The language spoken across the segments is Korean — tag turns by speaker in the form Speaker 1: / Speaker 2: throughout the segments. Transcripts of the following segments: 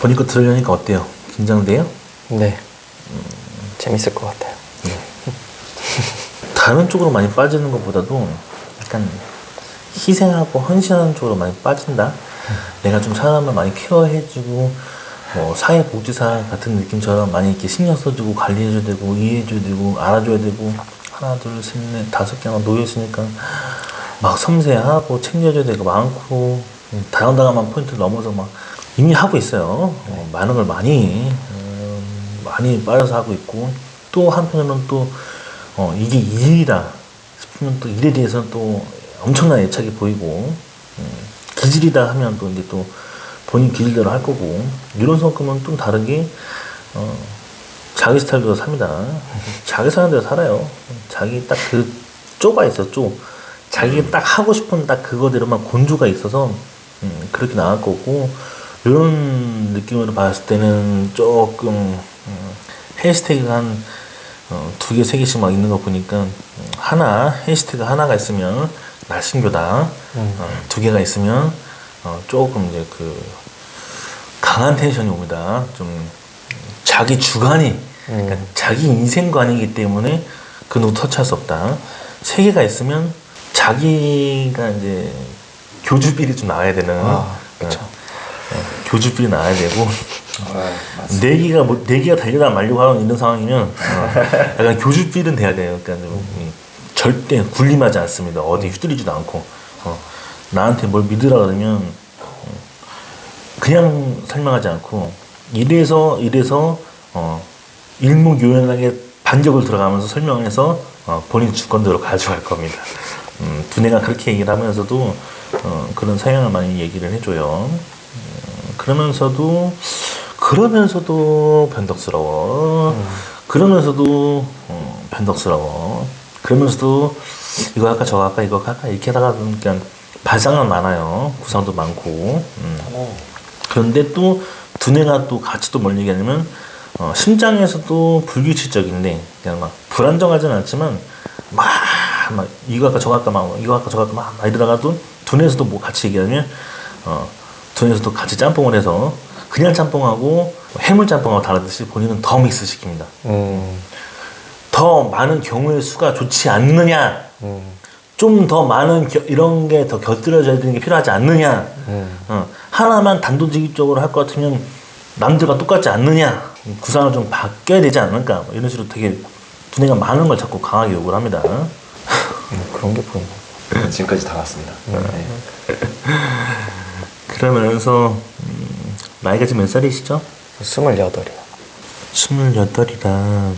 Speaker 1: 보니까 들으려니까 어때요? 긴장돼요?
Speaker 2: 네. 재밌을 것 같아요.
Speaker 1: 다른 쪽으로 많이 빠지는 것보다도 약간 희생하고 헌신하는 쪽으로 많이 빠진다. 내가 좀 사람을 많이 케어해주고 뭐 사회복지사 같은 느낌처럼 많이 이렇게 신경 써주고 관리해줘야 되고 이해해줘야 되고 알아줘야 되고 하나 둘 셋 넷 다섯 개나 놓여 있으니까 막 섬세하고 챙겨줘야 되고 많고 음, 다양다감한 포인트를 넘어서 막 이미 하고 있어요. 어, 많은 걸 많이 음, 많이 빠져서 하고 있고 또 한편으로는 또 어, 이게 일이다 싶으면 또 일에 대해서는 또 엄청난 애착이 보이고 음, 기질이다 하면 또 이제 또 본인 기질대로 할 거고 이런 성격은 좀 다르게 어, 자기 스타일대로 삽니다. 자기 사는 대로 살아요. 자기 딱 그 쪼가 있어 쪼. 자기 딱 하고 싶은 딱 그거대로만 곤주가 있어서 음, 그렇게 나갈 거고 이런 느낌으로 봤을 때는 조금 음, 해시태그가 한 어, 두 개, 세 개씩 막 있는 거 보니까 음, 하나 해시태그 하나가 있으면 날씬교다 어, 두 개가 있으면 어, 조금 이제 그 강한 텐션이 옵니다. 좀 자기 주관이 그러니까 자기 인생관이기 때문에 그 누구 터치할 수 없다. 세 개가 있으면 자기가 이제 교주비리 좀 나와야 되는
Speaker 2: 아.
Speaker 1: 어, 어, 교주비리 나와야 되고
Speaker 3: 아,
Speaker 1: 개가 뭐, 네 개가 달려다 말려고 하는 이런 상황이면 어, 약간 교주필은 돼야 돼요. 그러니까 좀, 음, 절대 군림하지 않습니다. 어디 휘둘리지도 않고 어, 나한테 뭘 믿으라 그러면 어, 그냥 설명하지 않고 이래서 이래서 어, 일목요연하게 반격을 들어가면서 설명을 해서 어, 본인 주권대로 가져갈 겁니다. 음, 두뇌가 그렇게 얘기를 하면서도 어, 그런 성향을 많이 얘기를 해줘요. 음, 그러면서도 그러면서도 변덕스러워. 그러면서도 어, 변덕스러워. 그러면서도 이거 할까 저거 할까 이거 할까 이렇게 하다가 그냥 발상은 많아요. 구상도 많고. 음. 그런데 또 두뇌가 또 같이 또뭘 얘기하냐면 어, 심장에서도 불규칙적인데 그냥 막 불안정하지는 않지만 막, 막 이거 할까 저거 할까 막 이거 할까 저거 할까 막, 막 이러다가도 두뇌에서도 뭐 같이 얘기하면 어, 두뇌에서도 같이 짬뽕을 해서 그냥 짬뽕하고 해물 짬뽕하고 다르듯이 본인은 더 믹스 시킵니다.
Speaker 2: 음,
Speaker 1: 더 많은 경우의 수가 좋지 않느냐
Speaker 2: 음,
Speaker 1: 좀 더 많은 겨- 이런 게 더 곁들여져야 되는 게 필요하지 않느냐
Speaker 2: 음.
Speaker 1: 어, 하나만 단도직입적으로 할 것 같으면 남들과 똑같지 않느냐 구상을 좀 바뀌어야 되지 않을까 뭐 이런 식으로 되게 두뇌가 많은 걸 자꾸 강하게 요구를 합니다
Speaker 2: 음, 그런 게 보이네.
Speaker 3: 지금까지 다 왔습니다. 네.
Speaker 1: 그러면서 음, 나이가 지금 몇 살이시죠?
Speaker 2: 스물여덟이요.
Speaker 1: 스물여덟이다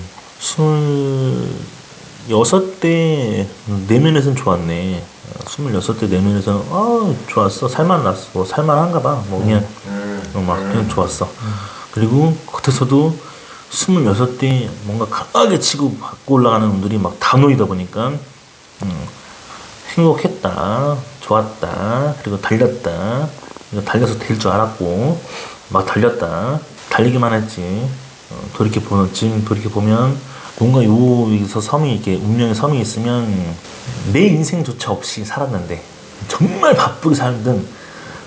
Speaker 1: 스물여섯 때 내면에선 좋았네 어, 스물여섯 때 내면에서는 아 좋았어 살만 났어 뭐 살만한가 봐 뭐 그냥
Speaker 3: 음,
Speaker 1: 어, 막 그냥 좋았어. 그리고 겉에서도 스물여섯 대 뭔가 강하게 치고 받고 올라가는 분들이 막 다 놓이다 보니까 음, 행복했다, 좋았다, 그리고 달렸다. 달려서 될 줄 알았고 막 달렸다. 달리기만 했지. 어, 돌이켜 보면 지금 돌이켜 보면 뭔가 여기서 섬이 이렇게 운명의 섬이 있으면 내 인생조차 없이 살았는데 정말 바쁘게 살든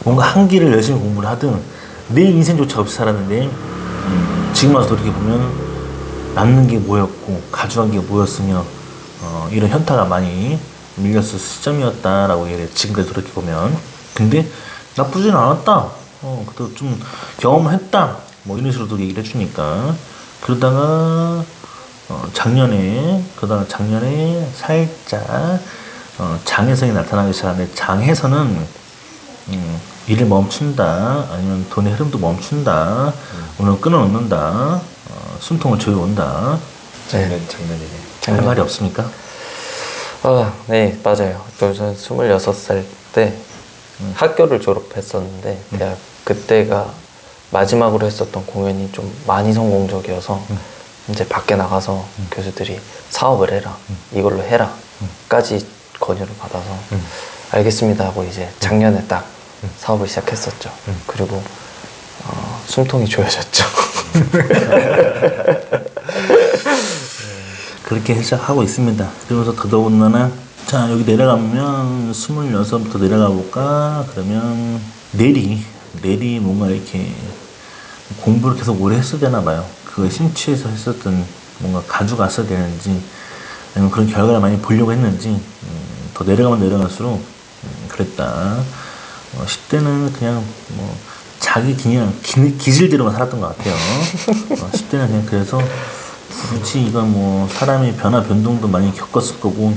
Speaker 1: 뭔가 한 길을 열심히 공부를 하든 내 인생조차 없이 살았는데 음, 지금 와서 돌이켜 보면 남는 게 뭐였고 가져간 게 뭐였으며 어, 이런 현타가 많이 밀렸을 시점이었다라고 얘기를 지금까지 돌이켜 보면 근데 나쁘진 않았다. 어, 그래도 좀 경험했다. 뭐 이런 식으로도 얘기를 해주니까 그러다가 어, 작년에 그러다가 작년에 살짝 어, 장애성이 나타나기 시작하는데 장애선은 음, 일을 멈춘다 아니면 돈의 흐름도 멈춘다 오늘 끊어놓는다 어, 숨통을 조여온다
Speaker 3: 장면 장면이네.
Speaker 1: 할 말이 없습니까?
Speaker 2: 아, 네, 맞아요. 저 저는 26살 때 학교를 졸업했었는데, 대학 그때가 마지막으로 했었던 공연이 좀 많이 성공적이어서, 이제 밖에 나가서 교수들이 사업을 해라, 이걸로 해라, 까지 권유를 받아서, 알겠습니다 하고 이제 작년에 딱 사업을 시작했었죠. 그리고, 어, 숨통이 조여졌죠.
Speaker 1: 그렇게 시작하고 있습니다. 그러면서 더더군다나 자 여기 내려가면 26부터 내려가 볼까? 그러면 내리 내리 뭔가 이렇게 공부를 계속 오래 했어야 되나 봐요. 그거에 심취해서 했었던 뭔가 가져갔어야 되는지 아니면 그런 결과를 많이 보려고 했는지 음, 더 내려가면 내려갈수록 음, 그랬다. 어, 10대는 그냥 뭐 자기 그냥 기, 기질대로만 살았던 것 같아요. 어, 10대는 그냥 그래서 굳이 이건 뭐 사람의 변화 변동도 많이 겪었을 거고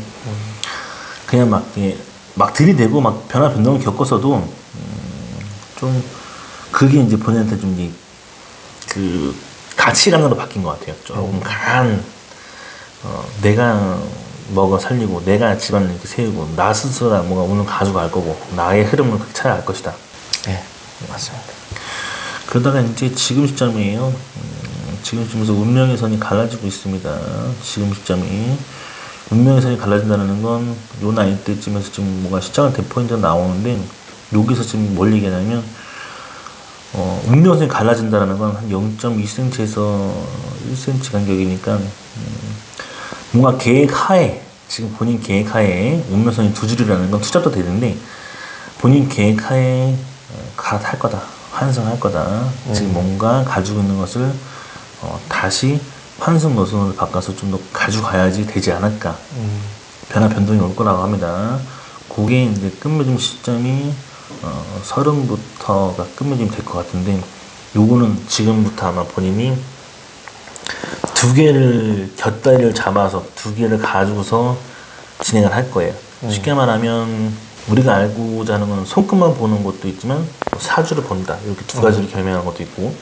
Speaker 1: 그냥 막, 이렇게 막 들이대고 막 변화 변동을 겪어서도 음, 좀 그게 이제 본인한테 좀 이제 그 가치관으로 바뀐 것 같아요. 조금 강한 어, 내가 먹어 살리고 내가 집안을 이렇게 세우고 나 스스로가 뭔가 오늘 가져갈 거고 나의 흐름을 찾아갈 것이다.
Speaker 2: 네, 맞습니다.
Speaker 1: 그러다가 이제 지금 시점이에요. 음, 지금 시점에서 운명의 선이 갈라지고 있습니다. 지금 시점이 운명의 선이 갈라진다는 건 요 나이 때쯤에서 지금 뭔가 시작은 된 포인트가 나오는데 여기서 지금 뭘 얘기하냐면 어, 운명의 선이 갈라진다는 건 한 0.2cm에서 1cm 간격이니까 음, 뭔가 계획 하에 지금 본인 계획 하에 운명선이 두 줄이라는 건 투잡도 되는데 본인 계획 하에 어, 갈아탈 거다 환승할 거다. 지금 뭔가 가지고 있는 것을 어, 다시 환승 노선으로 바꿔서 좀 더 가져가야지 되지 않을까.
Speaker 2: 음,
Speaker 1: 변화 변동이 올 거라고 합니다. 그게 이제 끝맺음 시점이 어, 서른부터가 끝맺음이 될 것 같은데 요거는 지금부터 아마 본인이 두 개를 곁다리를 잡아서 두 개를 가지고서 진행을 할 거예요. 쉽게 말하면 우리가 알고자 하는 건 손끝만 보는 것도 있지만 뭐 사주를 본다. 이렇게 두 가지를 겸용하는 것도 있고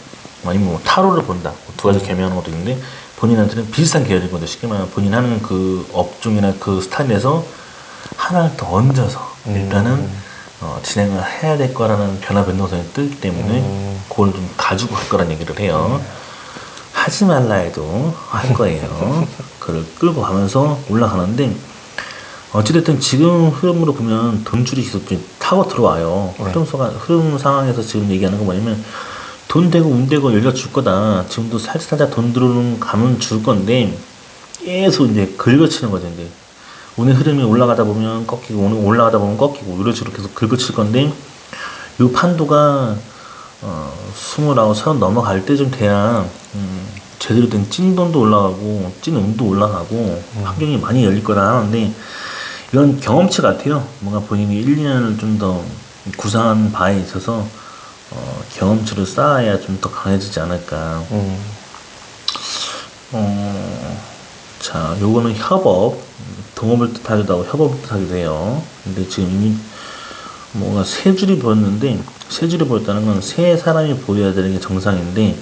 Speaker 1: 아니면 뭐 타로를 본다. 두 가지를 겸용하는 것도 있는데 본인한테는 비슷한 계열인 거죠. 쉽게 말하면 본인 하는 그 업종이나 그 스타일에서 하나를 더 얹어서 일단은 어, 진행을 해야 될 거라는 변화 변동성이 뜨기 때문에 그걸 좀 가지고 갈 거란 얘기를 해요. 하지 말라 해도 할 거예요. 그걸 끌고 가면서 올라가는데 어찌됐든 지금 흐름으로 보면 돈줄이 계속 좀 타고 들어와요. 흐름 소가 흐름 상황에서 지금 얘기하는 거 뭐냐면 돈 되고 운 되고 열려 줄 거다. 지금도 살짝살짝 돈 들어오는 감은 줄 건데 계속 이제 긁어치는 거죠. 이제 오늘 흐름이 올라가다 보면 꺾이고 오늘 올라가다 보면 꺾이고 이런 식으로 계속 긁어칠 건데 요 판도가 어, 스물아홉, 서른 넘어갈 때좀 돼야 음, 제대로 된 찐돈도 올라가고 찐음도 올라가고 환경이 많이 열릴 거라 하는데 이건 경험치 같아요. 뭔가 본인이 1, 2년을 좀 더 구사한 바에 있어서 어, 경험치를 쌓아야 좀 더 강해지지 않을까.
Speaker 2: 음,
Speaker 1: 어, 자, 요거는 협업, 동업을 뜻하기도 하고 협업을 뜻하기도 해요. 근데 지금 이미 뭔가 세 줄이 보였는데, 세 줄이 보였다는 건 세 사람이 보여야 되는 게 정상인데,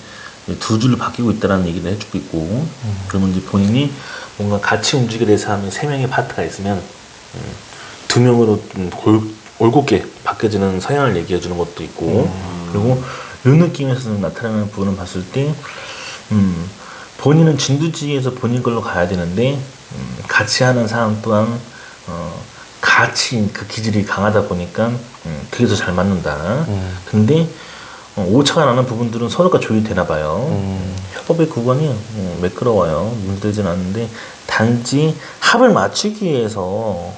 Speaker 1: 두 줄로 바뀌고 있다는 얘기를 해주고 있고, 그러면 이제 본인이 뭔가 같이 움직이게 돼서 하면 세 명의 파트가 있으면, 음, 두 명으로 좀 골, 올곧게 바뀌어지는 성향을 얘기해 주는 것도 있고, 그리고 이 느낌에서 나타나는 부분을 봤을 때, 음, 본인은 진두지휘에서 본인 걸로 가야 되는데 음, 같이 하는 사람 또한 어, 같이 그 기질이 강하다 보니까 음, 그게 더 잘 맞는다. 근데 어, 오차가 나는 부분들은 서로가 조율되나 봐요.
Speaker 2: 음.
Speaker 1: 협업의 구간이 음, 매끄러워요. 문제되진 않는데 단지 합을 맞추기 위해서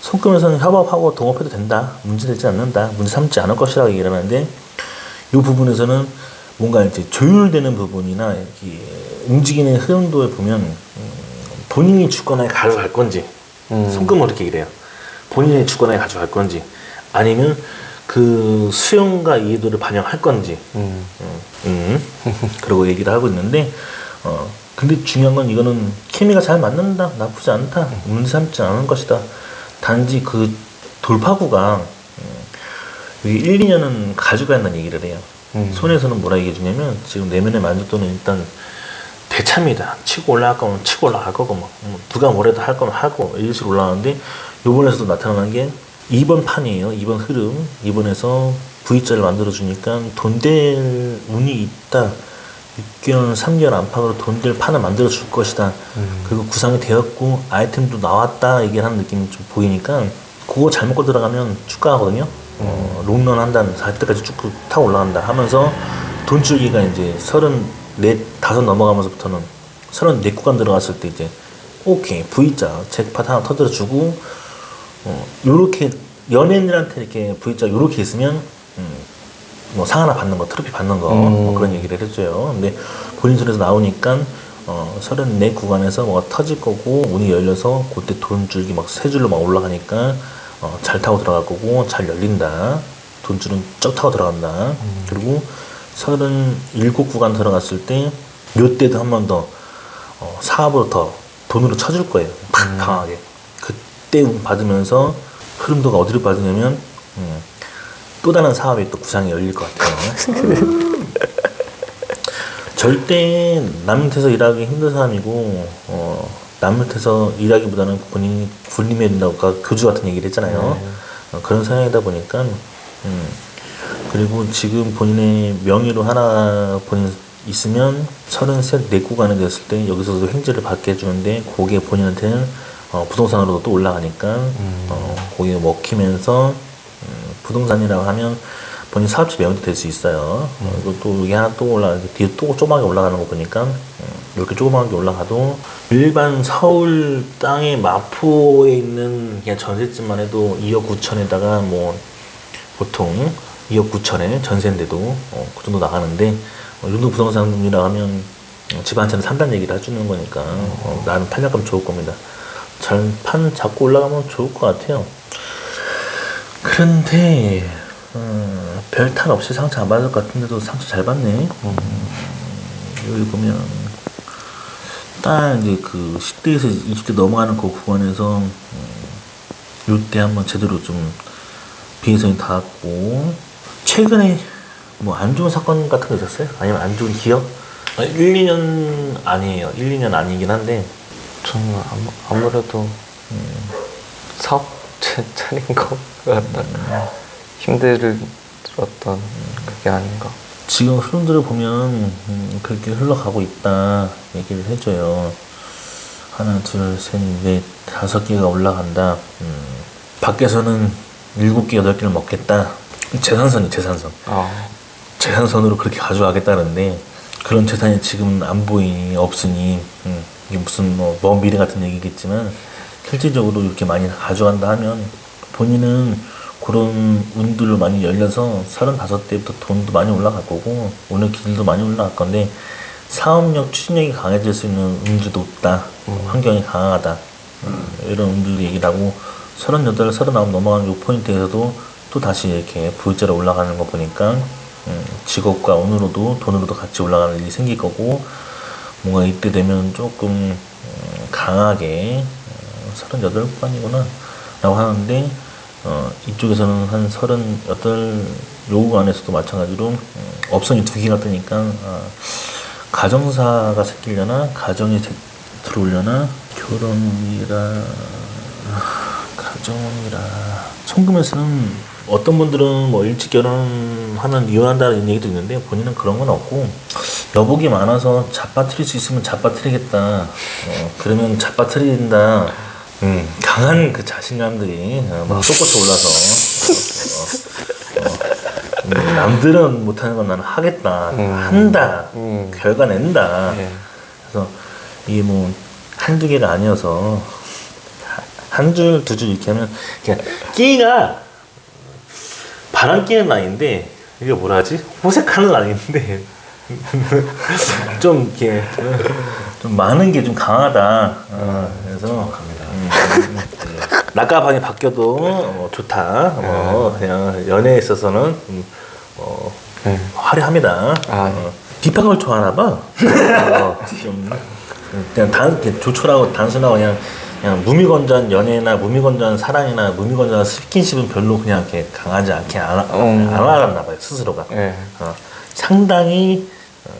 Speaker 1: 손금에서는 협업하고 동업해도 된다. 문제되지 않는다. 문제 삼지 않을 것이라고 얘기를 하는데 이 부분에서는 뭔가 이제 조율되는 부분이나 이렇게 움직이는 흐름도에 보면 음, 본인이 주권하에 가져갈 건지
Speaker 2: 음.
Speaker 1: 손금을 이렇게 얘기해요. 본인의 주권하에 가져갈 건지 아니면 그 수용과 이해도를 반영할 건지
Speaker 2: 음,
Speaker 1: 음, 음. 그러고 얘기를 하고 있는데 어 근데 중요한 건 이거는 케미가 잘 맞는다 나쁘지 않다 문제 삼지 않은 것이다 단지 그 돌파구가 음, 1, 2년은 가져가야 한다는 얘기를 해요.
Speaker 2: 음.
Speaker 1: 손에서는 뭐라 얘기해 주냐면 지금 내면의 만족도는 일단 대참이다. 치고 올라갈 거면 치고 올라갈 거고 뭐 음, 누가 뭐래도 할 거면 하고 식으로 올라가는데 요번에서도 나타나는 게 2번 판이에요. 2번 흐름. 2번에서 V자를 만들어 주니까 돈 될 운이 있다 6개월 3개월 안팎으로 돈될 판을 만들어 줄 것이다. 그리고 구상이 되었고 아이템도 나왔다 얘기를 하는 느낌이 좀 보이니까 그거 잘 먹고 들어가면 축가하거든요. 어, 롱런 한다는 살 때까지 쭉 타고 올라간다 하면서 돈 줄기가 이제 서른 넷 다섯 넘어가면서부터는 서른 네 구간 들어갔을 때 이제 오케이 V자 잭팟 하나 터뜨려 주고 어, 요렇게 연예인들한테 이렇게 V자 요렇게 있으면 음, 뭐상 하나 받는 거, 트로피 받는 거, 뭐 그런 얘기를 해줘요. 근데 본인 손에서 나오니까 어, 34 구간에서 뭐가 터질 거고 문이 열려서 그때 돈줄기 막 세 줄로 막 올라가니까 어, 잘 타고 들어갈 거고 잘 열린다. 돈줄은 쩍 타고 들어간다. 그리고 37 구간 들어갔을 때몇 대도 한 번 더 어, 사업으로 더 돈으로 쳐줄 거예요. 팍 강하게. 그때 운 받으면서 흐름도가 어디로 빠지냐면 음, 또 다른 사업이 또 구상이 열릴 것 같아요. 절대 남 밑에서 일하기 힘든 사람이고 어, 남 밑에서 일하기보다는 본인이 군림해야 된다고 아까 교주 같은 얘기를 했잖아요. 어, 그런 성향이다 보니까 음, 그리고 지금 본인의 명의로 하나 본인 있으면 33, 네 구간에 됐을 때 여기서도 횡재를 받게 해주는데 그게 본인한테는 어, 부동산으로도 또 올라가니까 어, 거기에 먹히면서 음, 부동산이라고 하면 본인 사업체 명의도 될 수 있어요. 어, 이것도 이게 하나 또 올라 뒤에 또 조그맣게 올라가는 거 보니까 음, 이렇게 조그맣게 올라가도 일반 서울 땅의 마포에 있는 그냥 전셋집만 해도 2억 9천에다가 뭐 보통 2억 9천에 전세인데도 어, 그 정도 나가는데 어, 이 정도 부동산이라 하면 어, 집한 채는 산다는 얘기를 해주는 거니까 어, 나는 탄력감 좋을 겁니다. 잘 판 잡고 올라가면 좋을 것 같아요. 그런데 어, 별탈 없이 상처 안 받을 것 같은데도 상처 잘 받네. 음, 여기 보면 딱 이제 그 10대에서 20대 넘어가는 그 구간에서 음, 요때 한번 제대로 좀 비해성이 닿았고 최근에 뭐 안 좋은 사건 같은 거 있었어요? 아니면 안 좋은 기억? 아, 1, 2년 아니에요. 1, 2년 아니긴 한데
Speaker 2: 저는 아무, 아무래도 음, 사업 차- 차린 것 같다. 힘들었던 그게 아닌가.
Speaker 1: 지금 흐름들을 보면 음, 그렇게 흘러가고 있다 얘기를 해줘요. 하나, 둘, 셋, 넷, 다섯 개가 올라간다. 음, 밖에서는 일곱 개, 여덟 개를 먹겠다. 재산선이 재산선.
Speaker 2: 아,
Speaker 1: 재산선으로 그렇게 가져가겠다는데 그런 재산이 지금은 안 보이니 없으니 음, 이게 무슨 뭐 먼 미래 같은 얘기겠지만 실질적으로 이렇게 많이 가져간다 하면 본인은 그런 운들로 많이 열려서 35대부터 돈도 많이 올라갈 거고 오늘 길도 많이 올라갈 건데 사업력, 추진력이 강해질 수 있는 운들도 없다. 환경이 강하다. 음, 이런 운들 얘기를 하고 38, 39 넘어가는 요 포인트에서도 또 다시 이렇게 V자로 올라가는 거 보니까 음, 직업과 운으로도 돈으로도 같이 올라가는 일이 생길 거고 뭔가 이때 되면 조금 음, 강하게 어, 38번이구나 라고 하는데 어, 이쪽에서는 한 38, 요구 안에서도 마찬가지로 음, 업성이 두 개가 뜨니까 아, 가정사가 생기려나 가정이 제- 들어오려나 결혼이라 아, 가정이라 성금에서는 어떤 분들은 뭐 일찍 결혼하면 이혼한다는 얘기도 있는데 본인은 그런 건 없고 여복이 많아서 잡아뜨릴 수 있으면 잡아뜨리겠다 어, 그러면 잡아뜨린다 음, 강한 그 자신감들이 어, 막 솟구쳐 올라서 어, 어, 어, 음, 남들은 못하는 건 나는 하겠다 한다
Speaker 2: 음.
Speaker 1: 결과 낸다
Speaker 2: 예.
Speaker 1: 그래서 이게 뭐 한두 개가 아니어서 한 줄, 두 줄 이렇게 하면 그냥 끼가 바람 끼는 아닌데 이게 뭐라 하지? 호색하는 아닌데 좀 이렇게 좀 많은 게 좀 강하다. 어, 그래서 음, 음, 낙가방이 바뀌어도 어, 좋다. 뭐 그냥 연애에 있어서는 음, 어,
Speaker 2: 네.
Speaker 1: 화려합니다.
Speaker 2: 아,
Speaker 1: 어, 딥한 걸 좋아하나 봐. 어, 좀 그냥 단 조촐하고 단순하고 그냥 그냥 무미건조한 연애나 무미건조한 사랑이나 무미건조한 스킨십은 별로 그냥 이렇게 강하지 않게 안, 하-
Speaker 2: 음.
Speaker 1: 안 알았나 봐요 스스로가.
Speaker 2: 예.
Speaker 1: 어, 상당히 어,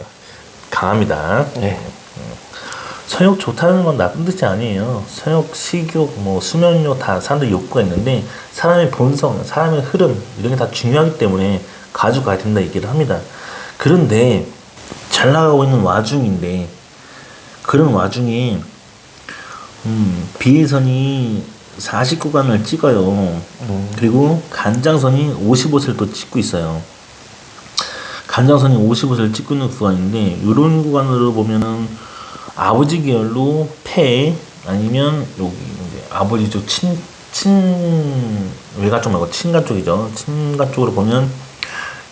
Speaker 1: 강합니다.
Speaker 2: 예.
Speaker 1: 성욕 좋다는 건 나쁜 뜻이 아니에요. 성욕, 식욕, 뭐 수면욕 다 사람들 욕구가 있는데 사람의 본성, 사람의 흐름 이런 게 다 중요하기 때문에 가져가야 된다 얘기를 합니다. 그런데 잘 나가고 있는 와중인데 그런 와중에 음, 비해선이 49간을 찍어요. 그리고 간장선이 55세를 또 찍고 있어요. 간장선이 55세를 찍고 있는 구간인데 이런 구간으로 보면은 아버지 계열로 폐 아니면 여기 이제 아버지 쪽 친, 친 외가 쪽 말고 친가 쪽이죠. 친가 쪽으로 보면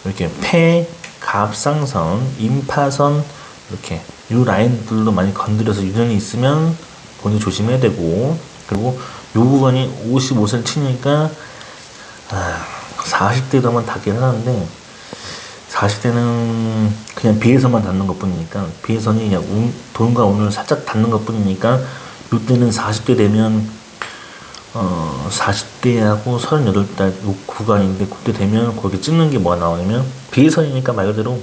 Speaker 1: 이렇게 폐, 갑상선, 임파선 이렇게 이 라인들도 많이 건드려서 유전이 있으면 본인 조심해야 되고 그리고 요 구간이 55세를 치니까 아, 40대도만 닿긴 하는데 40대는 그냥 비해서만 닿는 것 뿐이니까 비해선이 그냥 운, 돈과 운을 살짝 닿는 것 뿐이니까 이때는 40대 되면 어 40대하고 38대 요 구간인데 그때 되면 거기 찍는 게 뭐가 나오냐면 비해선이니까 말 그대로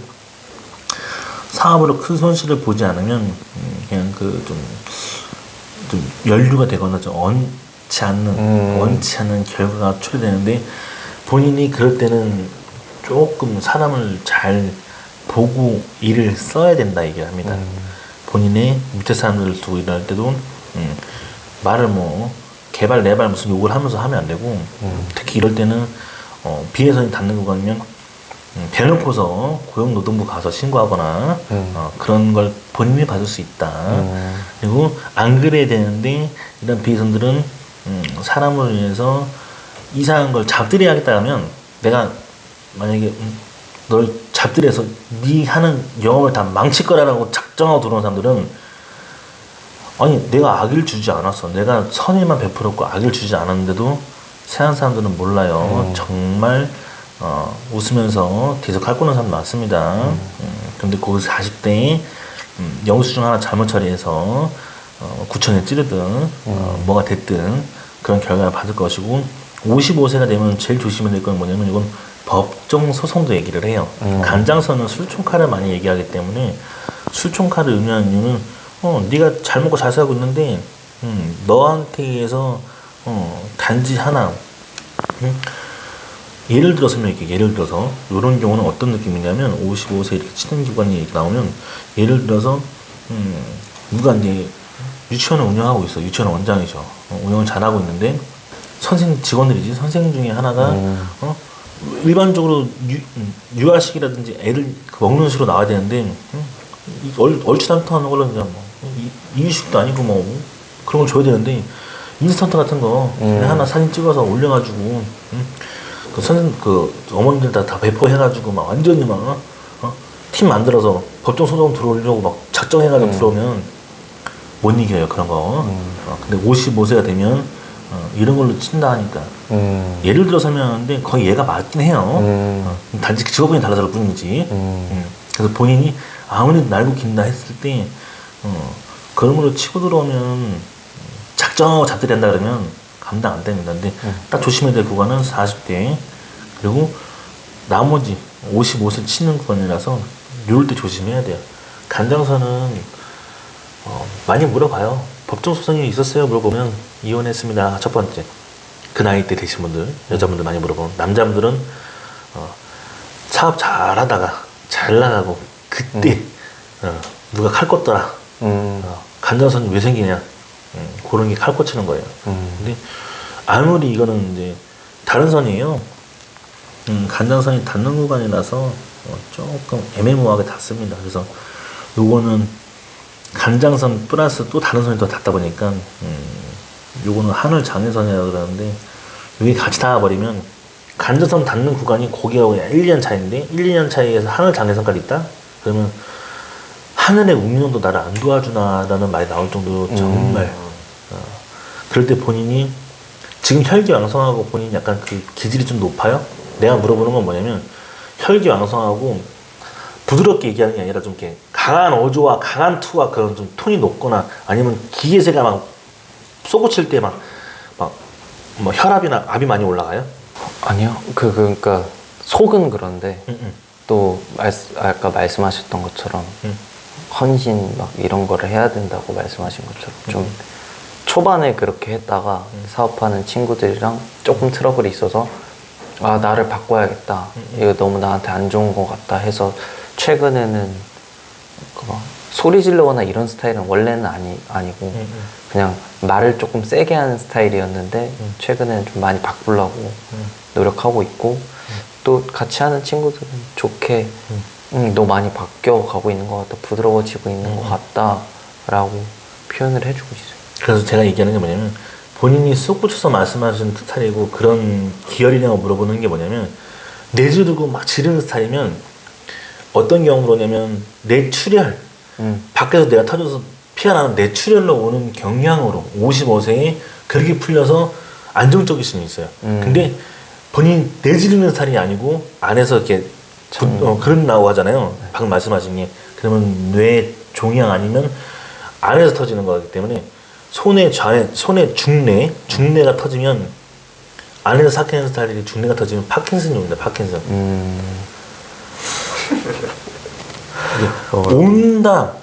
Speaker 1: 사업으로 큰 손실을 보지 않으면 음, 그냥 그좀좀 연류가 되거나 좀 원치 않는
Speaker 2: 음.
Speaker 1: 원치 않는 결과가 초래되는데 본인이 그럴 때는 조금 사람을 잘 보고 일을 써야 된다 얘기를 합니다. 본인의 밑에 사람들을 두고 일할 때도 음, 말을 뭐 개발 내발 무슨 욕을 하면서 하면 안 되고 특히 이럴 때는 어, 비해선이 닿는 구간이면 음, 대놓고서 고용노동부 가서 신고하거나
Speaker 2: 음.
Speaker 1: 어, 그런 걸 본인이 받을 수 있다.
Speaker 2: 음.
Speaker 1: 그리고 안 그래야 되는데 이런 비선들은 음, 사람을 위해서 이상한 걸 잡들이 하겠다 하면 내가 만약에 음, 널 잡들여서 네 하는 영업을 다 망칠 거라고 작정하고 들어온 사람들은 아니 내가 악을 주지 않았어. 내가 선의만 베풀었고 악을 주지 않았는데도 세상 사람들은 몰라요.
Speaker 2: 음.
Speaker 1: 정말 어, 웃으면서 계속 깔고는 사람 많습니다. 음, 근데 그 40대에 음, 영수증 하나 잘못 처리해서 어, 구청에 찌르든 어, 뭐가 됐든 그런 결과를 받을 것이고 55세가 되면 제일 조심해야 될 건 뭐냐면 이건 법정 소송도 얘기를 해요.
Speaker 2: 음.
Speaker 1: 간장서는 술총칼을 많이 얘기하기 때문에 술총칼을 의미하는 이유는 어 네가 잘 먹고 잘 살고 있는데 음, 너한테 의해서 어, 단지 하나 음, 예를 들어서 이렇게 예를 들어서 이런 경우는 어떤 느낌이냐면 55세 이렇게 치는 기관이 이렇게 나오면 예를 들어서 음, 누가 이제 유치원을 운영하고 있어 유치원 원장이죠 어, 운영을 잘하고 있는데 선생 직원들이지 선생 중에 하나가
Speaker 2: 음.
Speaker 1: 어 일반적으로 유, 음, 유아식이라든지 애를 그 먹는 식으로 나와야 되는데 얼, 얼추단통하는 걸로 그냥 뭐 이- 이유식도 아니고 뭐 그런 걸 줘야 되는데 인스턴트 같은 거
Speaker 2: 음.
Speaker 1: 하나 사진 찍어서 올려가지고 음, 그 선생 그 어머니들 다, 다 배포해가지고 막 완전히 막 어? 팀 만들어서 법정 소송 들어오려고 막 작정해가지고
Speaker 2: 음.
Speaker 1: 들어오면 못 이겨요 그런 거.
Speaker 2: 음.
Speaker 1: 어, 근데 55세가 되면 어, 이런 걸로 친다 하니까
Speaker 2: 음.
Speaker 1: 예를 들어 설명하는데 거의 얘가 맞긴 해요.
Speaker 2: 음.
Speaker 1: 어, 단지 직업군이 달라질 뿐이지.
Speaker 2: 음.
Speaker 1: 음, 그래서 본인이 아무리 날고 긴다 했을 때 어, 그런 걸로 치고 들어오면 작정하고 잡들이 한다 그러면 감당 안 됩니다. 근데
Speaker 2: 음.
Speaker 1: 딱 조심해야 될 구간은 40대 그리고 나머지 55세 치는 구간이라서 이럴 때 조심해야 돼요. 간장서는 어, 많이 물어봐요. 법정 소송이 있었어요? 물어보면 이혼했습니다. 첫 번째. 그 나이 때 되신 분들, 여자분들 많이 물어보면 남자분들은 어, 사업 잘하다가 잘 나가고 그때 어, 누가 칼 꽂더라.
Speaker 2: 음.
Speaker 1: 어, 간장선이 왜 생기냐? 음, 그런 게 칼 꽂히는 거예요.
Speaker 2: 음.
Speaker 1: 근데 아무리 이거는 이제 다른 선이에요. 음, 간장선이 닿는 구간이라서 어, 조금 애매모호하게 닿습니다. 그래서 요거는 간장선 플러스 또 다른 선이 더 닿다 보니까 음, 요거는 하늘 장애선이라고 그러는데 여기 같이 닿아버리면 간장선 닿는 구간이 거기하고 그냥 1, 2년 차이인데 1, 2년 차이에서 하늘 장애선까지 있다? 그러면 하늘의 운명도 나를 안 도와주나라는 말이 나올 정도로 정말 어, 그럴 때 본인이 지금 혈기왕성하고 본인이 약간 그 기질이 좀 높아요? 내가 물어보는 건 뭐냐면 혈기왕성하고 부드럽게 얘기하는 게 아니라 좀 이렇게 강한 어조와 강한 투와 그런 좀 톤이 높거나 아니면 기계세가 막 쏘고칠 때 막 막 뭐 혈압이나 압이 많이 올라가요?
Speaker 2: 아니요. 그 그러니까 속은 그런데
Speaker 1: 응, 응,
Speaker 2: 또 말, 아까 말씀하셨던 것처럼
Speaker 1: 응.
Speaker 2: 헌신 막 이런 거를 해야 된다고 말씀하신 것처럼 좀 초반에 그렇게 했다가 사업하는 친구들이랑 조금 트러블이 있어서 아 나를 바꿔야겠다 이거 너무 나한테 안 좋은 것 같다 해서 최근에는 그막 소리 지르거나 이런 스타일은 원래는 아니 아니고
Speaker 1: 응, 응.
Speaker 2: 그냥 말을 조금 세게 하는 스타일이었는데 최근에는 좀 많이 바꾸려고 노력하고 있고 또 같이 하는 친구들은 좋게 응, 너 많이 바뀌어 가고 있는 것 같다 부드러워지고 있는 것 같다라고 표현을 해주고 있어요.
Speaker 1: 그래서 제가 얘기하는 게 뭐냐면 본인이 쏙 붙여서 말씀하신 스타일이고 그런 기열이냐고 물어보는 게 뭐냐면 내지르고 막 지르는 스타일이면 어떤 경우로냐면 뇌출혈
Speaker 2: 음.
Speaker 1: 밖에서 내가 터져서 피어나는 뇌출혈로 오는 경향으로 55세에 그렇게 풀려서 안정적일 수는 있어요.
Speaker 2: 음.
Speaker 1: 근데 본인이 내지르는 스타일이 아니고 안에서 이렇게 부, 어, 그런 나고 하잖아요. 방금 말씀하신 게 그러면 뇌 종양 아니면 안에서 터지는 거기 때문에 손의 좌에 손의 중뇌 중뇌가 터지면 안에서 삭히는 스타일이 중뇌가 터지면 파킨슨이 옵니다. 파킨슨.
Speaker 2: 음.
Speaker 1: 이게 온다.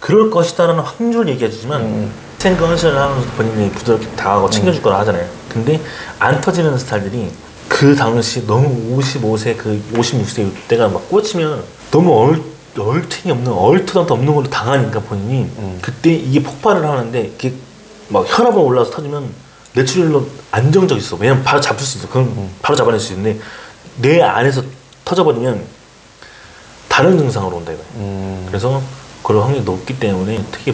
Speaker 1: 그럴 것이다라는 확률을 얘기해주지만
Speaker 2: 음.
Speaker 1: 생각 헌신을 하면서 본인이 부드럽게 다가가고 챙겨줄 거라 하잖아요. 근데 안 터지는 스타일들이 그 당시 너무 55세 그 56세 때가 막 꽂히면 너무 얼, 얼탱이 없는 얼토당토 없는 걸로 당하니까 본인이
Speaker 2: 음.
Speaker 1: 그때 이게 폭발을 하는데 이게 막 혈압이 올라서 터지면 뇌출혈로 안정적 있어. 왜냐면 바로 잡을 수 있어. 그럼 바로 잡아낼 수 있는데 내 안에서 터져버리면 다른 증상으로 온다 이거예요
Speaker 2: 음.
Speaker 1: 그래서 그럴 확률이 높기 때문에 특히